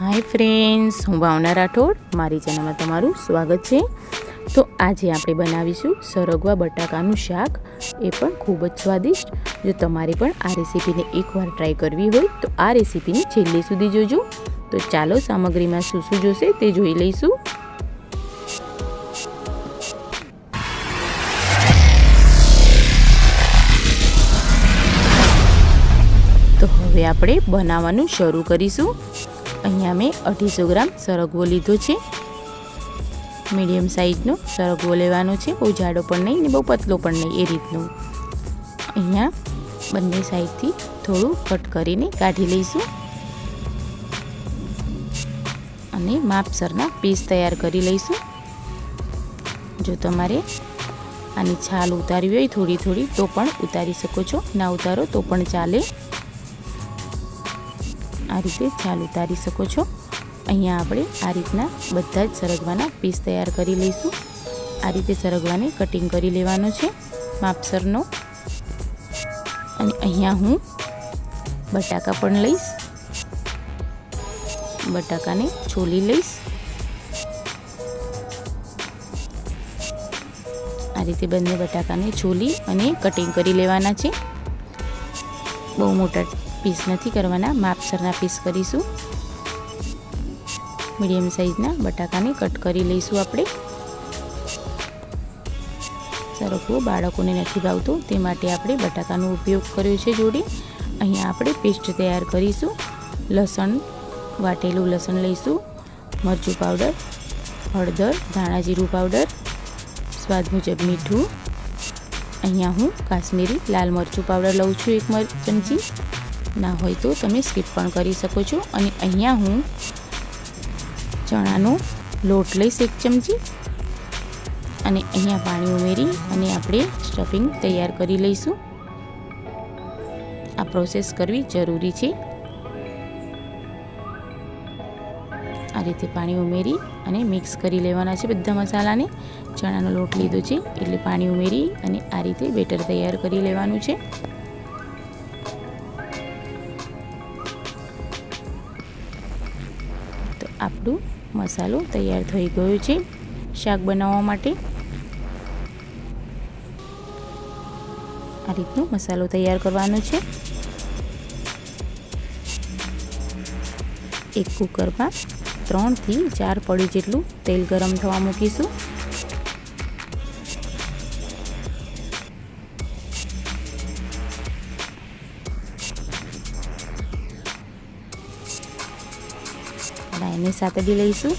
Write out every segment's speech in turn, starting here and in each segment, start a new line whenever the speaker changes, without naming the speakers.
Hi friends હું ભાવના રાઠોડ, મારી ચેનલમાં તમારું સ્વાગત છે. તો આજે આપણે બનાવીશું સરગવા બટાકાનું શાક. એ પણ ખૂબ જ સ્વાદિષ્ટ. જો તમારે પણ આ રેસીપીને એકવાર ટ્રાય કરવી હોય, તો આ રેસીપીને છેલ્લે સુધી જોજો. તો ચાલો સામગ્રીમાં શું શું જોશે તે જોઈ લઈશું. તો હવે આપણે બનાવવાનું શરૂ કરીશું. અહીંયા મેં અઢીસો ગ્રામ સરગવો લીધો છે. મીડિયમ સાઈઝનો સરગવો લેવાનો છે. બહુ જાડો પણ નહીં ને બહુ પતલો પણ નહીં એ રીતનો. અહીંયા બંને સાઈડથી થોડું કટ કરીને કાઢી લઈશું. અને માપસરના પીસ તૈયાર કરી લઈશું. જો તમારે આની છાલ ઉતારવી હોય થોડી થોડી તો પણ ઉતારી શકો છો. ના ઉતારો તો પણ ચાલે. આ રીતે છાલ ઉતારી શકો છો. અહીંયા આપણે આ રીતના બધા જ સરગવાના પીસ તૈયાર કરી લઈશું. આ રીતે સરગવાને કટિંગ કરી લેવાનો છે, માપસરનો. અને અહીંયા હું બટાકા પણ લઈશ. બટાકાને છોલી લઈશ. આ રીતે બંને બટાકાને છોલી અને કટિંગ કરી લેવાના છે. બહુ મોટા પીસ નથી કરવાના. માપસરના પીસ કરીશું. મીડિયમ સાઈઝના બટાકાને કટ કરી લઈશું આપણે. સરખવું બાળકોને નથી ભાવતું. તે માટે આપણે બટાકાનો ઉપયોગ કર્યો છે જોડે. અહીંયા આપણે પેસ્ટ તૈયાર કરીશું. લસણ, વાટેલું લસણ લઈશું. મરચું પાવડર, હળદર, ધાણા જીરું પાવડર, સ્વાદ મુજબ મીઠું. અહીંયા હું કાશ્મીરી લાલ મરચું પાવડર લઉં છું એક ચમચી ના હોય તો તમે સ્કીપ પણ કરી શકો છો. અને અહીંયા હું ચણાનો લોટ લઈશ એક ચમચી. અને અહીંયા પાણી ઉમેરી અને આપણે સ્ટફિંગ તૈયાર કરી લઈશું. આ પ્રોસેસ કરવી જરૂરી છે. આ રીતે પાણી ઉમેરી અને મિક્સ કરી લેવાના છે બધા મસાલાને. ચણાનો લોટ લીધો છે એટલે પાણી ઉમેરી અને આ રીતે બેટર તૈયાર કરી લેવાનું છે. આપણું મસાલો તૈયાર થઈ ગયો છે શાક બનાવવા માટે. આ રીતનો મસાલો તૈયાર કરવાનો છે. એક કુકરમાં ત્રણથી ચાર પડી જેટલું તેલ ગરમ થવા મૂકીશું. રાઈને સાતડી લઈશું.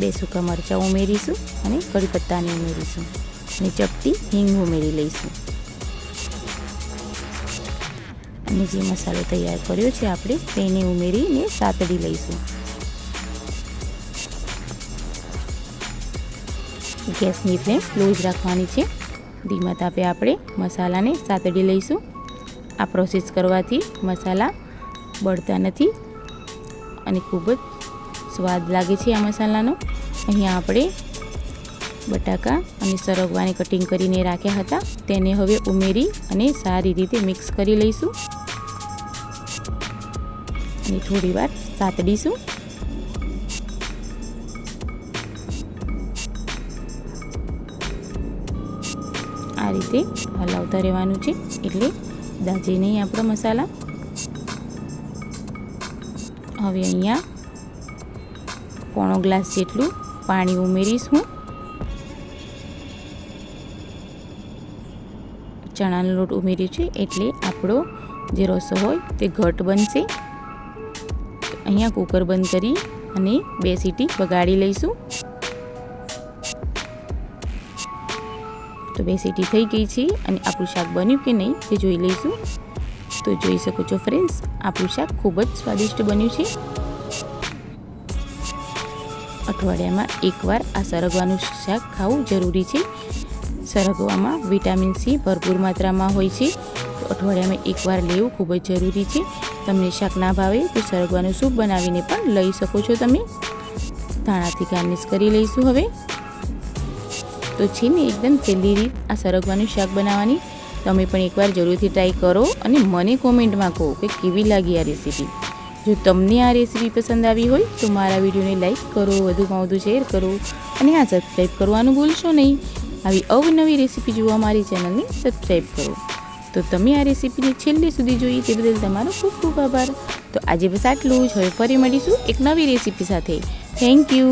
બે સૂકા મરચાં ઉમેરીશું અને કઢી પત્તાને ઉમેરીશું. અને ચપટી હિંગ ઉમેરી લઈશું. અને જે મસાલો તૈયાર કર્યો છે, આપણે તેને ઉમેરીને સાતડી લઈશું. ગેસની ફ્લેમ લો જ રાખવાની છે. ધીમા તાપે આપણે મસાલાને સાતડી લઈશું. આ પ્રોસેસ કરવાથી મસાલા બળતા નથી. અને ખૂબ જ સ્વાદ લાગે છે આ મસાલાનો. અહીંયા આપણે બટાકા અને સરગવાને કટિંગ કરીને રાખ્યા હતા. તેને હવે ઉમેરી અને સારી રીતે મિક્સ કરી લઈશું. અને થોડી વાર સાતડીશું. આ રીતે હલાવતા રહેવાનું છે. એટલે દાજે નહીં આપણા મસાલા. હવે અહીંયા પોણો ગ્લાસ જેટલું પાણી ઉમેરીશ. ચણાનો લોટ ઉમેર્યું છે એટલે આપણો જે રસો હોય તે ઘટ બનશે. અહીંયા કુકર બંધ કરી અને બે સીટી વગાડી લઈશું. તો બે સીટી થઈ ગઈ છે અને આપણું શાક બન્યું કે નહીં તે જોઈ લઈશું. તો જોઈ શકો છો ફ્રેન્ડ્સ આપણું શાક ખૂબ જ સ્વાદિષ્ટ બન્યું છે. અઠવાડિયામાં એકવાર આ સરગવાનું શાક ખાવું જરૂરી છે. સરગવામાં વિટામિન સી ભરપૂર માત્રામાં હોય છે. તો અઠવાડિયામાં એકવાર લેવું ખૂબ જ જરૂરી છે. તમને શાક ના ભાવે તો સરગવાનું સૂપ બનાવીને પણ લઈ શકો છો તમે. ધાણાથી ગાર્નિશ કરી લઈશું હવે. તો છે ને એકદમ સહેલી રીત આ સરગવાનું શાક બનાવવાની. તમે પણ એકવાર જરૂરથી ટ્રાય કરો અને મને કોમેન્ટમાં કહો કે કેવી લાગી આ રેસીપી જો તમને આ રેસીપી પસંદ આવી હોય, તો મારા વિડીયોને લાઇક કરો, વધુમાં વધુ શેર કરો અને હા સબસ્ક્રાઈબ કરવાનું ભૂલશો નહીં. આવી અવનવી રેસીપી જોવા મારી ચેનલને સબસ્ક્રાઈબ કરો. તો તમે આ રેસીપીને છેલ્લે સુધી જોઈ, તે બદલ તમારો ખૂબ ખૂબ આભાર. તો આજે બસ આટલું જ. હવે ફરી મળીશું એક નવી રેસીપી સાથે. Thank you